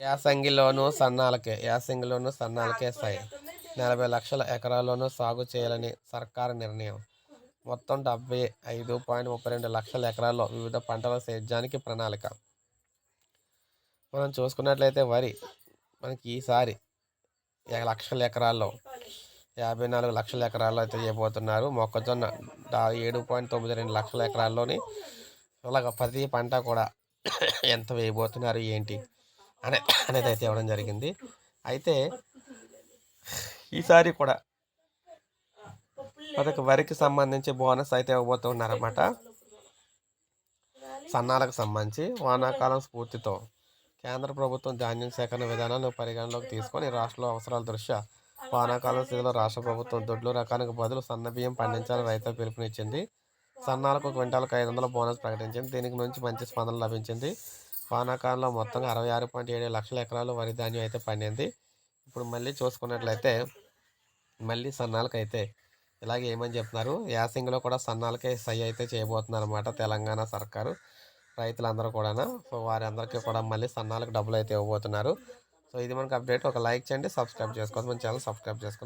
యాసంగిలోనూ సన్నాలకే యాసంగిలోనూ సన్నాలకే సై నలభై లక్షల ఎకరాల్లోనూ సాగు చేయాలని సర్కారు నిర్ణయం. మొత్తం డెబ్బై ఐదు పాయింట్ ముప్పై రెండు లక్షల ఎకరాల్లో వివిధ పంటల సేద్యానికి ప్రణాళిక. మనం చూసుకున్నట్లయితే వరి మనకి ఈసారి లక్షల ఎకరాల్లో యాభై నాలుగు లక్షల ఎకరాల్లో అయితే చేయబోతున్నారు. మొక్కజొన్న ఏడు పాయింట్ తొమ్మిది రెండు లక్షల ఎకరాల్లోని అలాగ ప్రతి పంట కూడా ఎంత వేయబోతున్నారు ఏంటి? అనే అనేది అయితే ఇవ్వడం జరిగింది. అయితే ఈసారి కూడా అదొక వరికి సంబంధించి బోనస్ అయితే ఇవ్వబోతున్నారన్నమాట సన్నాలకు సంబంధించి వానాకాలం స్ఫూర్తితో కేంద్ర ప్రభుత్వం ధాన్యం సేకరణ విధానాలను పరిగణలోకి తీసుకొని రాష్ట్రంలో అవసరాల దృష్ట్యా వానాకాలం స్థితిలో రాష్ట్ర ప్రభుత్వం దొడ్లు రకానికి బదులు సన్న బియ్యం పండించాలని రైతులకు పిలుపునిచ్చింది. సన్నాలకు క్వింటాలకు ఐదు వందల బోనస్ ప్రకటించింది. దీనికి నుంచి మంచి స్పందన లభించింది. వానాకాలంలో మొత్తంగా అరవై ఆరు పాయింట్ ఏడు లక్షల ఎకరాలు వరి ధాన్యం అయితే పండింది. ఇప్పుడు మళ్ళీ చూసుకున్నట్లయితే మళ్ళీ సన్నాలకు అయితే ఇలాగే ఏమని చెప్తున్నారు? యాసింగ్లో కూడా సన్నాలకే సై అయితే చేయబోతున్నారు అనమాట తెలంగాణ సర్కారు. రైతులందరూ కూడా సో వారందరికీ కూడా మళ్ళీ సన్నాలకు డబ్బులు అయితే ఇవ్వబోతున్నారు. సో ఇది మనకు అప్డేట్. ఒక లైక్ చేయండి సబ్స్క్రైబ్ చేసుకోండి. మన ఛానల్ సబ్స్క్రైబ్ చేసుకోండి.